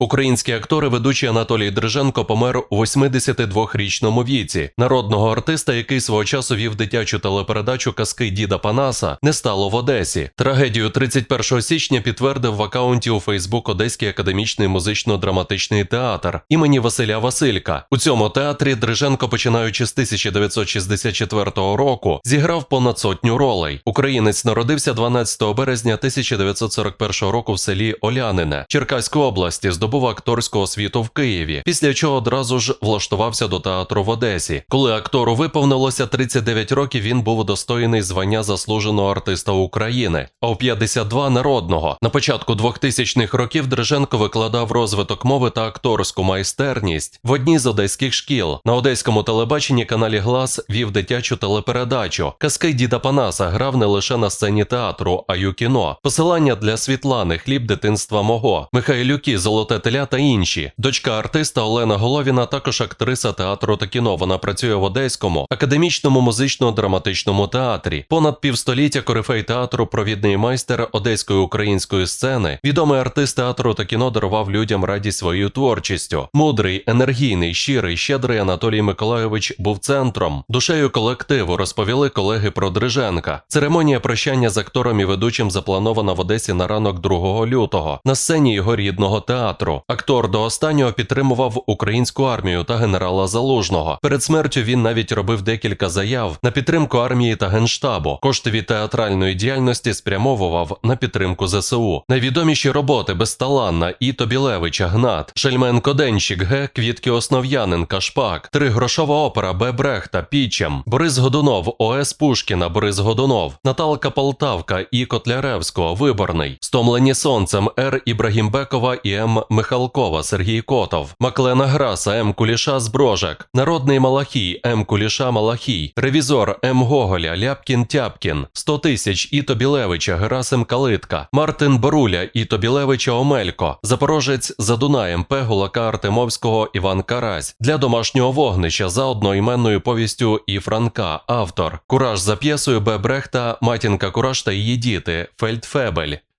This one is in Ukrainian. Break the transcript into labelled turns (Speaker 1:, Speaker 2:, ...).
Speaker 1: Український актор і ведучий Анатолій Дриженко помер у 82-річному віці. Народного артиста, який свого часу вів дитячу телепередачу Казки Діда Панаса, не стало в Одесі. Трагедію 31 січня підтвердив в акаунті у Фейсбук Одеський академічний музично-драматичний театр імені Василя Василька. У цьому театрі Дриженко, починаючи з 1964 року, зіграв понад сотню ролей. Українець народився 12 березня 1941 року в селі Олянине Черкаської області, здобув акторську освіту в Києві, після чого одразу ж влаштувався до театру в Одесі. Коли актору виповнилося 39 років, він був удостоєний звання заслуженого артиста України, а у 52 народного. На початку 2000-х років Дриженко викладав розвиток мови та акторську майстерність в одній з одеських шкіл. На одеському телебаченні каналі Глас вів дитячу телепередачу. Казки діда Панаса грав не лише на сцені театру, а й у кіно. Посилання для Світлани, хліб дитинства мого, Михайлюки, Золоте теля та інші. Дочка артиста Олена Головіна також актриса театру та кіно. Вона працює в Одеському академічному музично-драматичному театрі. Понад півстоліття корифей театру, провідний майстер одеської української сцени. Відомий артист театру та кіно дарував людям радість своєю творчістю. Мудрий, енергійний, щирий, щедрий Анатолій Миколайович був центром, душею колективу. Розповіли колеги про Дриженка. Церемонія прощання з актором і ведучим запланована в Одесі на ранок 2 лютого на сцені його рідного театру. Актор до останнього підтримував українську армію та генерала Залужного. Перед смертю він навіть робив декілька заяв на підтримку армії та генштабу. Кошти від театральної діяльності спрямовував на підтримку ЗСУ. Найвідоміші роботи Безталанна, Іто Білевича, Гнат, Шельменко Денщик, Г. Квітки Основ'яненка, Шпак, Тригрошова опера Б. Брехта, Пічем, Борис Годунов, О.С. Пушкіна, Борис Годунов, Наталка Полтавка і Котляревського, Виборний, Стомлені сонцем Р. Ібрагімбекова і М. Михалкова, Сергій Котов, Маклена Граса, М. Куліша Зброжак, Народний Малахій, М. Куліша Малахій, Ревізор М. Гоголя, Ляпкін Тяпкін, 100 тисяч Іто Білевича, Герасим Калитка, Мартин Боруля, Іто Білевича Омелько, Запорожець за Дунаєм, П. Гулака Артемовського, Іван Карась, для домашнього вогнища за одноіменною повістю і Франка, автор, Кураж за п'єсою Б. Брехта, Матінка Кураж та її діти, Фельдфебель.